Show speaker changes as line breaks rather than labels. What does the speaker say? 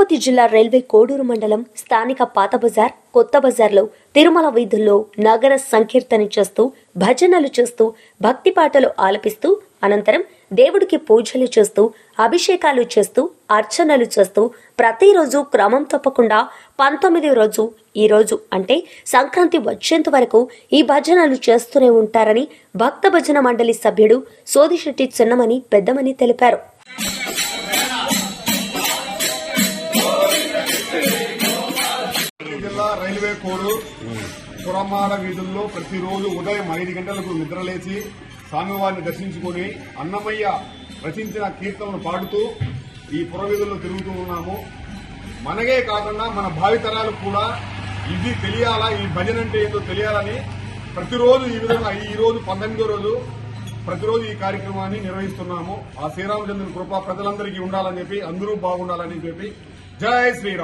తిరుపతి జిల్లా రైల్వే కోడూరు మండలం స్థానిక పాత బజార్ కొత్త బజార్లో తిరుమల వీధుల్లో నగర సంకీర్తన చేస్తూ భజనలు చేస్తూ భక్తి పాటలు ఆలపిస్తూ అనంతరం దేవుడికి పూజలు చేస్తూ అభిషేకాలు చేస్తూ అర్చనలు చేస్తూ ప్రతిరోజు క్రమం తప్పకుండా పంతొమ్మిది రోజు ఈ రోజు అంటే సంక్రాంతి వచ్చేంత వరకు ఈ భజనలు చేస్తూనే ఉంటారని భక్త భజన మండలి సభ్యుడు సోదిశెట్టి చిన్నమని పెద్దమని తెలిపారు.
రైల్వే కోడు పురమాడ వీధుల్లో ప్రతిరోజు ఉదయం ఐదు గంటలకు నిద్రలేచి స్వామివారిని దర్శించుకొని అన్నమయ్య రచించిన కీర్తనలు పాడుతూ ఈ పురవీధుల్లో తిరుగుతూ ఉన్నాము. మనగే కాకుండా మన భావితరాలకు కూడా ఇది తెలియాలా? ఈ భజన అంటే ఏంటో తెలియాలని ప్రతిరోజు ఈ విధంగా ఈ రోజు పంతొమ్మిదో రోజు ప్రతిరోజు ఈ కార్యక్రమాన్ని నిర్వహిస్తున్నాము. ఆ శ్రీరామచంద్రుని కృప ప్రజలందరికీ ఉండాలని చెప్పి అందరూ బాగుండాలని చెప్పి. జై శ్రీరామ్!